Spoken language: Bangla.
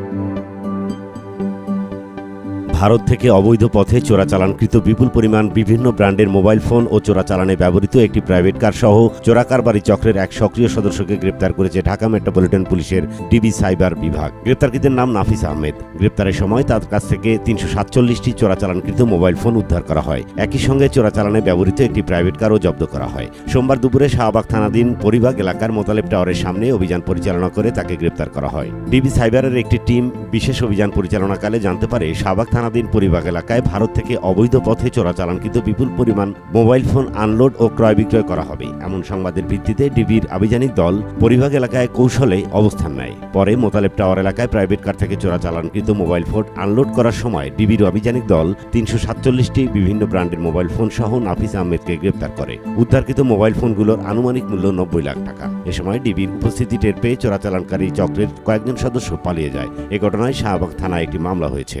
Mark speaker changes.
Speaker 1: you. ভারত থেকে অবৈধ পথে চোরাচালানকৃত বিপুল পরিমাণ বিভিন্ন ব্র্যান্ডের মোবাইল ফোন ও চোরাচালানে ব্যবহৃত একটি প্রাইভেট কার সহ চোরাকারবারি চক্রের এক সক্রিয় সদস্যকে গ্রেপ্তার করেছে ঢাকা মেট্রোপলিটন পুলিশের ডিবি সাইবার বিভাগ। গ্রেপ্তারকৃতের নাম নাফিস আহমেদ। গ্রেপ্তারের সময় তার কাছ থেকে তিনশো সাতচল্লিশটি চোরাচালানকৃত মোবাইল ফোন উদ্ধার করা হয়। একই সঙ্গে চোরাচালানে ব্যবহৃত একটি প্রাইভেট কারও জব্দ করা হয়। সোমবার দুপুরে শাহবাগ থানাধীন পরিবাগ এলাকার মোতালেব টাওয়ারের সামনে অভিযান পরিচালনা করে তাকে গ্রেপ্তার করা হয়। ডিবি সাইবারের একটি টিম বিশেষ অভিযান পরিচালনাকালে জানতে পারে শাহবাগ থানাধীন পরিবাগ এলাকায় ভারত থেকে অবৈধ পথে চোরাচালানকৃত বিপুল পরিমাণ মোবাইল ফোন আনলোড ও ক্রয় বিক্রয় করা হবে। এমন সংবাদের ভিত্তিতে ডিবির আভিযানিক দল পরিবাগ এলাকায় কৌশলে অবস্থান নেয়। পরে মোতালেব টাওয়ার এলাকায় প্রাইভেট কার থেকে চোরাচালানকৃত মোবাইল ফোন আনলোড করার সময় ডিবির অভিযানিক দল তিনশো সাতচল্লিশটি বিভিন্ন ব্র্যান্ডের মোবাইল ফোন সহ নাফিস আহমেদকে গ্রেপ্তার করে। উদ্ধারকৃত মোবাইল ফোনগুলোর আনুমানিক মূল্য নব্বই লাখ টাকা। এ সময় ডিবির উপস্থিতি টের পেয়ে চোরাচালানকারী চক্রের কয়েকজন সদস্য পালিয়ে যায়। এ ঘটনায় শাহবাগ থানায় একটি মামলা হয়েছে।